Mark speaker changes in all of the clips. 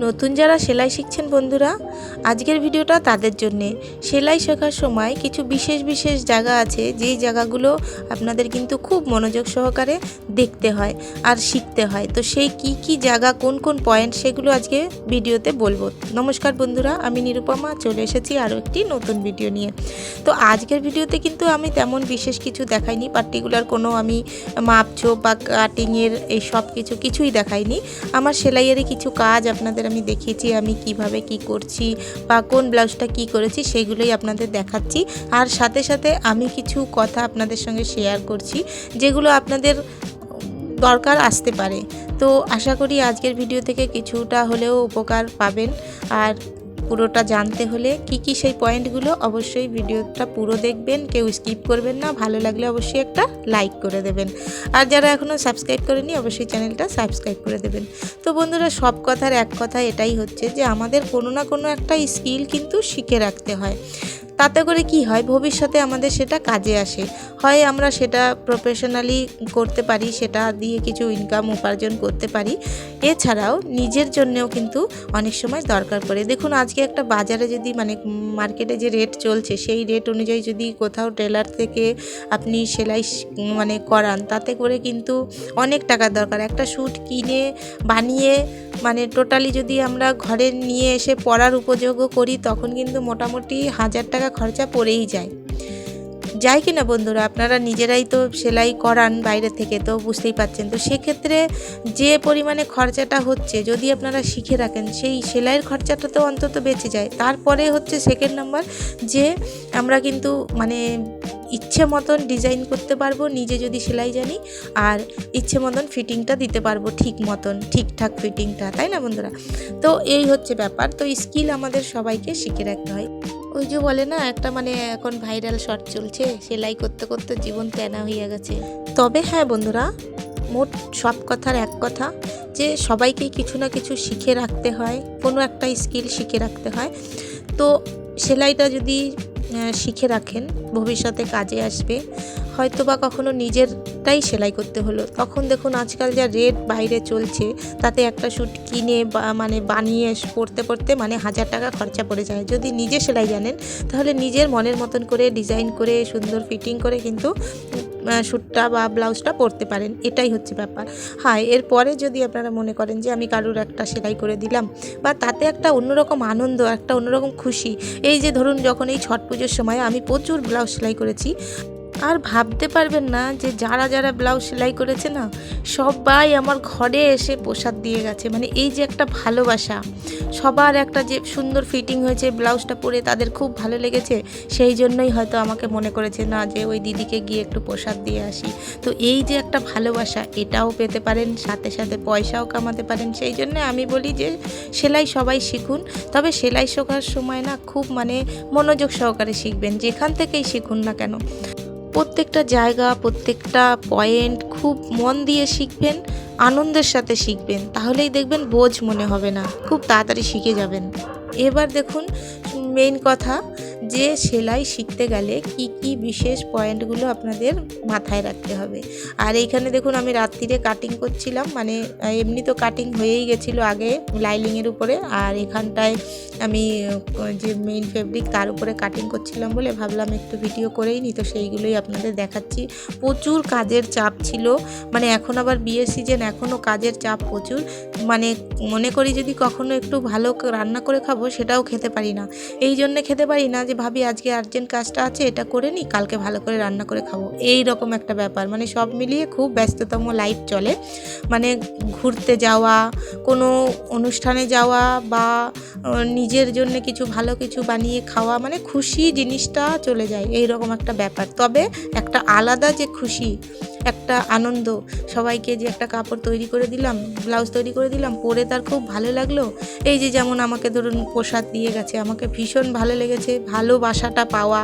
Speaker 1: নতুন যারা সেলাই শিখছেন বন্ধুরা, আজকের ভিডিওটা তাদের জন্যে। সেলাই শেখার সময় কিছু বিশেষ বিশেষ জায়গা আছে, যেই জায়গাগুলো আপনাদের কিন্তু খুব মনোযোগ সহকারে দেখতে হয় আর শিখতে হয়। তো সেই কি কি জায়গা, কোন কোন পয়েন্ট সেগুলো আজকে ভিডিওতে বলব। নমস্কার বন্ধুরা, আমি নিরুপমা, চলে এসেছি আরও একটি নতুন ভিডিও নিয়ে। তো আজকের ভিডিওতে কিন্তু আমি তেমন বিশেষ কিছু দেখাইনি পার্টিকুলার কোনো আমি মাপঝোপ বা কাটিংয়ের এই সব কিছু কিছুই দেখাইনি। আমার সেলাইয়েরই কিছু কাজ আপনাদের আমি দেখিয়েছি, আমি কীভাবে কি করছি বা কোন ব্লাউজটা কি করেছি সেগুলোই আপনাদের দেখাচ্ছি। আর সাথে সাথে আমি কিছু কথা আপনাদের সঙ্গে শেয়ার করছি, যেগুলো আপনাদের দরকার আসতে পারে। তো আশা করি আজকের ভিডিও থেকে কিছুটা হলেও উপকার পাবেন। আর পুরোটা জানতে হলে কি কি সেই পয়েন্টগুলো অবশ্যই ভিডিওটা পুরো দেখবেন। কেউ স্কিপ করবেন না, ভালো লাগলে অবশ্যই একটা লাইক করে দেবেন। আর যারা এখনও সাবস্ক্রাইব করেনি অবশ্যই চ্যানেলটা সাবস্ক্রাইব করে দেবেন। তো বন্ধুরা, সব কথার এক কথা এটাই হচ্ছে যে, আমাদের কোনো না কোনো একটা স্কিল কিন্তু শিখে রাখতে হয়। তাতে করে কি হয়, ভবিষ্যতে আমাদের সেটা কাজে আসে। হয় আমরা সেটা প্রফেশনালি করতে পারি, সেটা দিয়ে কিছু ইনকাম উপার্জন করতে পারি। এছাড়াও নিজের জন্যেও কিন্তু অনেক সময় দরকার পড়ে। দেখুন, আজকে একটা বাজারে যদি মানে মার্কেটে যে রেট চলছে, সেই রেট অনুযায়ী যদি কোথাও টেলার থেকে আপনি সেলাই মানে করান, তাতে করে কিন্তু অনেক টাকার দরকার। একটা স্যুট কিনে, বানিয়ে মানে টোটালি যদি আমরা ঘরে নিয়ে এসে পরার উপযোগও করি, তখন কিন্তু মোটামুটি হাজার টাকা খরচা পড়েই যায়। যায় কি না বন্ধুরা? আপনারা নিজেরাই তো সেলাই করান বাইরে থেকে, তো বুঝতেই পাচ্ছেন। তো সেক্ষেত্রে যে পরিমাণে খরচাটা হচ্ছে, যদি আপনারা শিখে রাখেন, সেই সেলাইয়ের খরচাটা তো অন্তত বেঁচে যায়। তারপরে হচ্ছে সেকেন্ড নাম্বার যে আমরা কিন্তু মানে ইচ্ছে মতন ডিজাইন করতে পারব, নিজে যদি সেলাই জানি, আর ইচ্ছে মতন ফিটিংটা দিতে পারব ঠিক মতন, ঠিকঠাক ফিটিংটা তাই না বন্ধুরা? তো এই হচ্ছে ব্যাপার। তো স্কিল আমাদের সবাইকে শিখে রাখতে হয়। ওই যে বলে না, একটা মানে এখন ভাইরাল শর্ট চলছে, সেলাই করতে করতে জীবন তেনা হয়ে গেছে। তবে হ্যাঁ বন্ধুরা, মোট সব কথার এক কথা, যে সবাইকে কিছু না কিছু শিখে রাখতে হয়, কোনো একটা স্কিল শিখে রাখতে হয়। তো সেলাইটা যদি শিখে রাখেন, ভবিষ্যতে কাজে আসবে। হয়তো বা কখনো নিজেরটাই সেলাই করতে হলো। তখন দেখুন আজকাল যা রেট বাইরে চলছে, তাতে একটা শ্যুট কিনে বা মানে বানিয়ে পড়তে পড়তে মানে হাজার টাকা খরচা পড়ে যায়। যদি নিজে সেলাই জানেন, তাহলে নিজের মনের মতন করে ডিজাইন করে, সুন্দর ফিটিং করে কিন্তু শ্যুটটা বা ব্লাউজটা পরতে পারেন, এটাই হচ্ছে ব্যাপার। হ্যাঁ এরপরে যদি আপনারা মনে করেন যে আমি কারুর একটা সেলাই করে দিলাম বা তাতে একটা অন্যরকম আনন্দ, একটা অন্যরকম খুশি, এই যে ধরুন যখন এই ছট পুজোর সময় আমি প্রচুর ব্লাউজ সেলাই করেছি আর ভাবতে পারবেন না যে যারা যারা ব্লাউজ সেলাই করেছে না, সবাই আমার ঘরে এসে প্রসাদ দিয়ে গেছে। মানে এই যে একটা ভালোবাসা, সবার একটা যে সুন্দর ফিটিং হয়েছে, ব্লাউজটা পরে তাদের খুব ভালো লেগেছে, সেই জন্যই হয়তো আমাকে মনে করেছে, না, যে ওই দিদিকে গিয়ে একটু প্রসাদ দিয়ে আসি। তো এই যে একটা ভালোবাসা, এটাও পেতে পারেন, সাথে সাথে পয়সাও কামাতে পারেন। সেই জন্য আমি বলি যে, সেলাই সবাই শিখুন। তবে সেলাই শেখার সময় না খুব মানে মনোযোগ সহকারে শিখবেন, যেখান থেকেই শিখুন না কেন। প্রত্যেকটা জায়গা, প্রত্যেকটা পয়েন্ট খুব মন দিয়ে শিখবেন, আনন্দের সাথে শিখবেন। তাহলেই দেখবেন বোঝ মনে হবে না। খুব তাড়াতাড়ি শিখে যাবেন। এবার দেখুন মেইন কথা যে সেলাই শিখতে গেলে কি কি বিশেষ পয়েন্টগুলো আপনাদের মাথায় রাখতে হবে। আর এইখানে দেখুন আমি রাত্রিরে কাটিং করছিলাম মানে এমনি তো কাটিং হয়েই গেছিল আগে লাইলিংয়ের উপরে। আর এখানটায় আমি যে মেইন ফেব্রিক তার উপরে কাটিং করছিলাম বলে ভাবলাম একটু ভিডিও করেই নি, তো সেইগুলোই আপনাদের দেখাচ্ছি। প্রচুর কাজের চাপ ছিল মানে এখন আবার বিয়ের সিজন এখনও কাজের চাপ প্রচুর। মানে মনে করি যদি কখনো একটু ভালো রান্না করে খাব সেটাও খেতে পারি না। এই জন্য খেতে পারি না যে ভাবি আজকে আর্জেন্ট কাজটা আছে, এটা করে নিই কালকে ভালো করে রান্না করে খাব। এই রকম একটা ব্যাপার। মানে সব মিলিয়ে খুব ব্যস্ততম লাইফ চলে। মানে ঘুরতে যাওয়া, কোনো অনুষ্ঠানে যাওয়া বা নিজের জন্য কিছু ভালো কিছু বানিয়ে খাওয়া মানে খুশি জিনিসটা চলে যায়। এই রকম একটা ব্যাপার। তবে একটা আলাদা যে খুশি, একটা আনন্দ, সবাইকে যে একটা কাপড় তৈরি করে দিলাম ব্লাউজ তৈরি করে দিলাম, পরে তার খুব ভালো লাগল। এই যে যেমন আমাকে ধরুন প্রসাদ দিয়ে গেছে, আমাকে ভীষণ ভালো লেগেছে ভালোবাসাটা পাওয়া,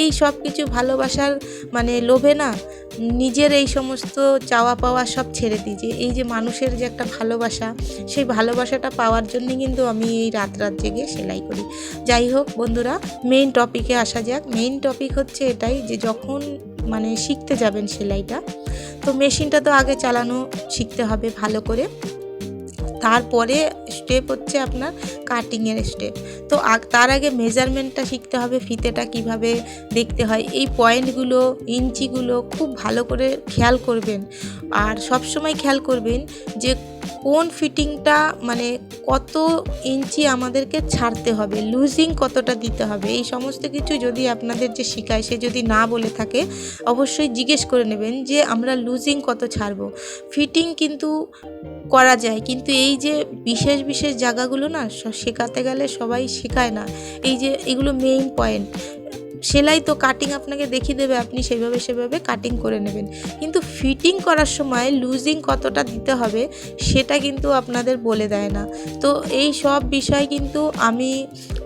Speaker 1: এই সব কিছু ভালোবাসার মানে লোভে না নিজের এই সমস্ত চাওয়া পাওয়া সব ছেড়ে যে এই যে মানুষের যে একটা ভালোবাসা, সেই ভালোবাসাটা পাওয়ার জন্যই কিন্তু আমি এই রাত রাত জেগে সেলাই করি। যাই হোক বন্ধুরা মেইন টপিকে আসা যাক। মেইন টপিক হচ্ছে এটাই যে যখন মানে শিখতে যাবেন সেলাইটা, তো মেশিনটা তো আগে চালানো শিখতে হবে ভালো করে। তারপরে স্টেপ হচ্ছে আপনার কাটিংয়ের স্টেপ তো তার আগে মেজারমেন্টটা শিখতে হবে, ফিতেটা কীভাবে দেখতে হয়, এই পয়েন্টগুলো ইঞ্চিগুলো খুব ভালো করে খেয়াল করবেন। আর সব সময় খেয়াল করবেন যে কোন ফিটিংটা মানে কত ইঞ্চি আমাদেরকে ছাড়তে হবে লুজিং কতটা দিতে হবে, এই সমস্ত কিছু যদি আপনাদের যে শেখায়, সে যদি না বলে থাকে, অবশ্যই জিজ্ঞেস করে নেবেন যে আমরা লুজিং কত ছাড়বো। ফিটিং কিন্তু করা যায়। কিন্তু এই যে বিশেষ বিশেষ জায়গাগুলো না শেখাতে গেলে সবাই শেখায় না। এই যে এগুলো মেইন পয়েন্ট সেলাই তো কাটিং আপনাকে দেখিয়ে দেবে, আপনি সেভাবে সেভাবে কাটিং করে নেবেন। কিন্তু ফিটিং করার সময় লুজিং কতটা দিতে হবে, সেটা কিন্তু আপনাদের বলে দেয় না। তো এই সব বিষয় কিন্তু আমি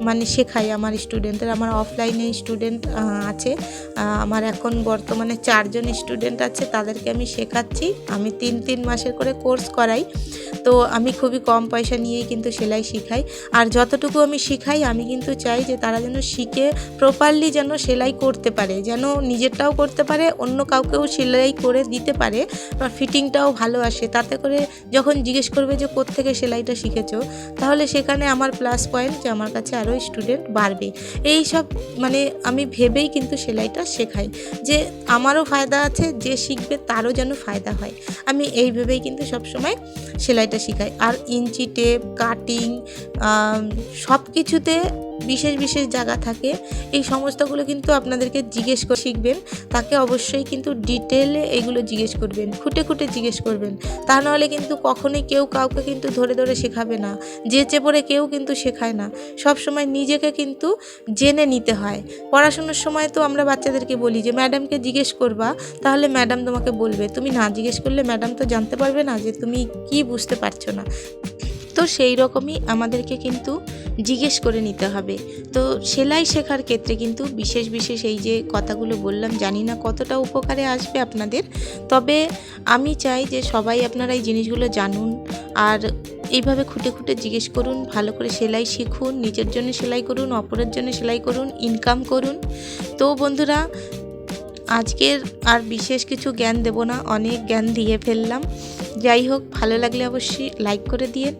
Speaker 1: মানে শেখাই আমার স্টুডেন্টের আমার অফলাইনে স্টুডেন্ট আছে। আমার এখন বর্তমানে চারজন স্টুডেন্ট আছে, তাদেরকে আমি শেখাচ্ছি। আমি তিন তিন মাসের করে কোর্স করাই। তো আমি খুবই কম পয়সা নিয়েই কিন্তু সেলাই শিখাই। আর যতটুকু আমি শিখাই, আমি কিন্তু চাই যে তারা যেন শিখে প্রপারলি যেন সেলাই করতে পারে, যেন নিজেরটাও করতে পারে, অন্য কাউকেও সেলাই করে দিতে পারে বা ফিটিংটাও ভালো আসে। তাতে করে যখন জিজ্ঞেস করবে যে, কোত্থেকে সেলাইটা শিখেছো? তাহলে সেখানে আমার প্লাস পয়েন্ট যে, আমার কাছে আরও স্টুডেন্ট বাড়বে। এই সব মানে আমি ভেবেই কিন্তু সেলাইটা শেখাই যে, আমারও ফায়দা আছে, যে শিখবে তারও যেন ফায়দা হয়। আমি এই ভেবেই কিন্তু সবসময় সেলাইটা শেখাই। আর ইঞ্চি টেপ কাটিং সব কিছুতে বিশেষ বিশেষ জায়গা থাকে, এই সমস্তগুলো কিন্তু আপনাদেরকে জিজ্ঞেস শিখবেন। তাকে অবশ্যই কিন্তু ডিটেলে এগুলো জিজ্ঞেস করবেন, খুঁটে খুঁটে জিজ্ঞেস করবেন। তা নাহলে কিন্তু কখনোই কেউ কাউকে কিন্তু ধরে ধরে শেখাবে না যেচে পড়ে কেউ কিন্তু শেখায় না। সব সময় নিজেকে কিন্তু জেনে নিতে হয়। পড়াশোনার সময় তো আমরা বাচ্চাদেরকে বলি যে, ম্যাডামকে জিজ্ঞেস করবা, তাহলে ম্যাডাম তোমাকে বলবে। তুমি না জিজ্ঞেস করলে ম্যাডাম তো জানতে পারবে না যে তুমি কি বুঝতে পারছ না। তো সেই রকমই আমাদেরকে কিন্তু জিজ্ঞেস করে নিতে হবে। তো সেলাই শেখার ক্ষেত্রে কিন্তু বিশেষ বিশেষ এই যে কথাগুলো বললাম, জানি না কতটা উপকারে আসবে আপনাদের। তবে আমি চাই যে সবাই আপনারা এই জিনিসগুলো জানুন আর এইভাবে খুঁটে খুঁটে জিজ্ঞেস করুন, ভালো করে সেলাই শিখুন, নিজের জন্য সেলাই করুন, অপরের জন্য সেলাই করুন ইনকাম করুন। তো বন্ধুরা, আজকের আর বিশেষ কিছু জ্ঞান দেব না, অনেক জ্ঞান দিয়ে ফেললাম। যাই হোক ভালো লাগলে অবশ্যই লাইক করে দিয়েন।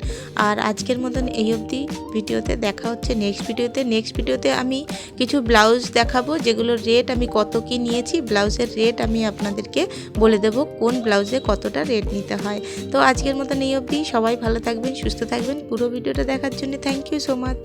Speaker 1: আর আজকের মতন এই অবধি ভিডিওতে দেখা হচ্ছে নেক্সট ভিডিওতে। নেক্সট ভিডিওতে আমি কিছু ব্লাউজ দেখাবো, যেগুলোর রেট আমি কত কি নিয়েছি। ব্লাউজের রেট আমি আপনাদেরকে বলে দেব, কোন ব্লাউজে কতটা রেট নিতে হয়। তো আজকের মতন এই অবধি। সবাই ভালো থাকবেন, সুস্থ থাকবেন। পুরো ভিডিওটা দেখার জন্য থ্যাংক ইউ সো মাচ